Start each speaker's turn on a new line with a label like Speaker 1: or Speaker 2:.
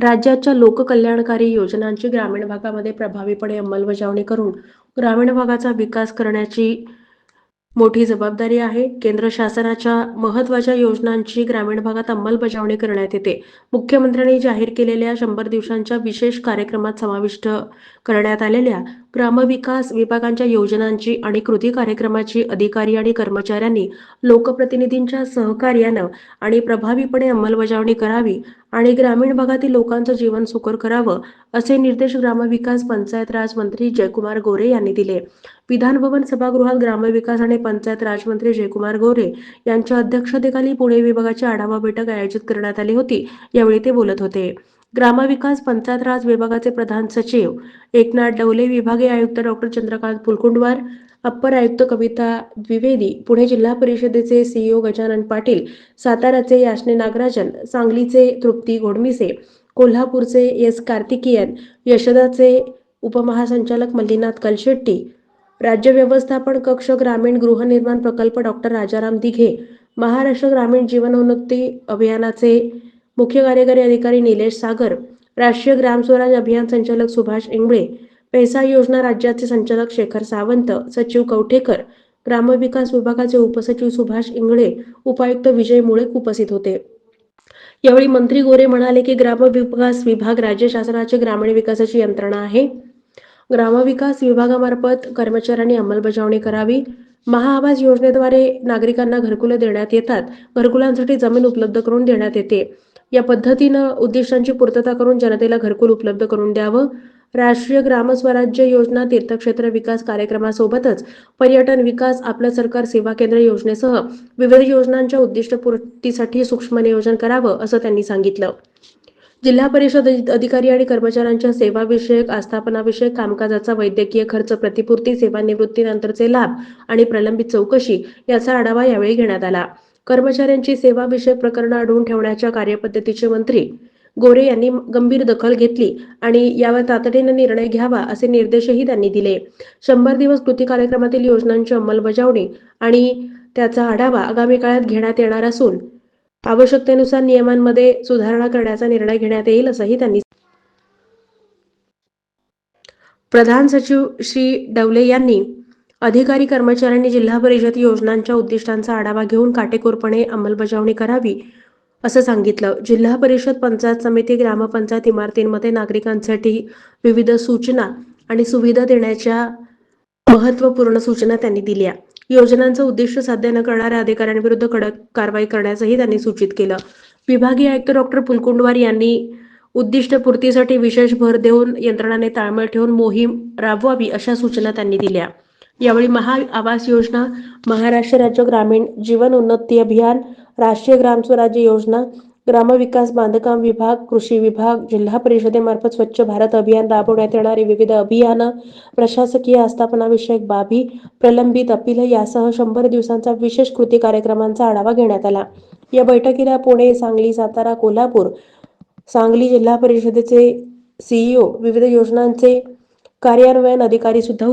Speaker 1: राज्याच्या लोककल्याणकारी योजनांची ग्रामीण भागामध्ये प्रभावीपणे अंमलबजावणी करून ग्रामीण भागाचा विकास करण्याची मोठी जबाबदारी आहे. केंद्र शासनाच्या महत्त्वाच्या योजनांची ग्रामीण भागात अंमलबजावणी करण्यात येते. मुख्यमंत्र्यांनी जाहीर केलेल्या शंभर दिवसांच्या विशेष कार्यक्रमात समाविष्ट करण्यात आलेल्या ग्रामविकास विभागांच्या योजनांची आणि कृती कार्यक्रमाची अधिकारी आणि कर्मचाऱ्यांनी लोकप्रतिनिधींच्या सहकार्यानं आणि प्रभावीपणे अंमलबजावणी करावी आणि ग्रामीण भागातील लोकांचं जीवन सुकर करावं असे निर्देश ग्रामविकास पंचायत राज मंत्री जयकुमार गोरे यांनी दिले. विधानभवन सभागृहात ग्रामविकास आणि पंचायत राज मंत्री जयकुमार गोरे यांच्या अध्यक्षतेखाली पुणे विभागाची आढावा बैठक आयोजित करण्यात आली होती. यावेळी ते बोलत होते. ग्रामविकास पंचायत राज विभागाचे प्रधान सचिव एकनाथ डवले विभागीय आयुक्त डॉक्टर चंद्रकांत फुलकुंडवार अप्पर आयुक्त कविता द्विवेदी पुणे जिल्हा परिषदेचे सीईओ गजानन पाटील साताराचे याशने नागराजन सांगलीचे तृप्ती गोडमिसे कोल्हापूरचे एस कार्तिकीयन यशदाचे उपमहासंचालक मल्लीनाथ कलशेट्टी राज्य व्यवस्थापन कक्ष ग्रामीण गृहनिर्माण प्रकल्प डॉक्टर राजाराम दिघे महाराष्ट्र ग्रामीण जीवनोन्नती अभियानाचे मुख्य कार्यकारी अधिकारी निलेश सागर राष्ट्रीय ग्राम स्वराज अभियान संचालक सुभाष इंगळे पैसा योजना राज्याचे संचालक शेखर सावंत सचिव कवठेकर ग्रामविकास विभागाचे उपसचिव सुभाष इंगळे उपायुक्त विजय मुळेक उपस्थित होते. यावेळी मंत्री गोरे म्हणाले की ग्रामविकास विभाग राज्य शासनाचे ग्रामीण विकासाची यंत्रणा आहे. ग्रामविकास विभागामार्फत कर्मचाऱ्यांनी अंमलबजावणी करावी. महाआवास योजनेद्वारे नागरिकांना घरकुले देण्यात येतात. घरकुलांसाठी जमीन उपलब्ध करून देण्यात येते. या पद्धतीनं उद्दिष्टांची पूर्तता करून जनतेला घरकुल उपलब्ध करून द्यावं. राष्ट्रीय ग्रामस्वराज्य योजना तीर्थक्षेत्र विकास कार्यक्रमासोबतच पर्यटन विकास आपलं सरकार सेवा केंद्र योजनेसह विविध योजनांच्या उद्दिष्टपूर्तीसाठी सूक्ष्म नियोजन करावं असं त्यांनी सांगितलं. जिल्हा परिषद अधिकारी आणि कर्मचाऱ्यांच्या सेवाविषयक आस्थापनाविषयक कामकाजाचा वैद्यकीय खर्च प्रतिपूर्ती सेवानिवृत्तीनंतरचे लाभ आणि प्रलंबित चौकशी याचा आढावा यावेळी घेण्यात आला. कर्मचाऱ्यांची सेवाविषयक प्रकरणं अडवून ठेवण्याच्या कार्यपद्धतीचे मंत्री गोरे यांनी गंभीर दखल घेतली आणि यावर तातडीने निर्णय घ्यावा असे निर्देशही त्यांनी दिले. शंभर दिवस कृती कार्यक्रमातील योजनांची अंमलबजावणी आणि त्याचा आढावा आगामी काळात घेण्यात येणार असून आवश्यकतेनुसार नियमांमध्ये सुधारणा करण्याचा निर्णय घेण्यात येईल असंही त्यांनी प्रधान सचिव श्री डवले यांनी अधिकारी कर्मचाऱ्यांनी जिल्हा परिषद योजनांच्या उद्दिष्टांचा आढावा घेऊन काटेकोरपणे अंमलबजावणी करावी असं सांगितलं. जिल्हा परिषद पंचायत समिती ग्रामपंचायत इमारतींमध्ये नागरिकांसाठी विविध सूचना आणि सुविधा देण्याच्या महत्त्वपूर्ण सूचना त्यांनी दिल्या. योजनांचं उद्दिष्ट साध्य न करणाऱ्या अधिकाऱ्यांविरुद्ध कडक कारवाई करण्याचंही त्यांनी सूचित केलं. विभागीय आयुक्त डॉक्टर पुलकुंडवार यांनी उद्दिष्टपूर्तीसाठी विशेष भर देऊन यंत्रणाने ताळमेळ ठेवून मोहीम राबवावी अशा सूचना त्यांनी दिल्या. यावेळी महा आवास योजना महाराष्ट्र राज्य ग्रामीण जीवन उन्नती अभियान राष्ट्रीय ग्राम स्वराज्य योजना ग्रामविकास बांधकाम विभाग कृषी विभाग जिल्हा परिषदेमार्फत स्वच्छ भारत अभियान राबवण्यात येणारी विविध अभियानं प्रशासकीय आस्थापनाविषयक बाबी प्रलंबित अपील यासह शंभर दिवसांचा विशेष कृती कार्यक्रमांचा आढावा घेण्यात आला. या बैठकीला पुणे सांगली सातारा कोल्हापूर सांगली जिल्हा परिषदेचे सीईओ विविध योजनांचे कार्यान्वयन अधिकारी सुद्धा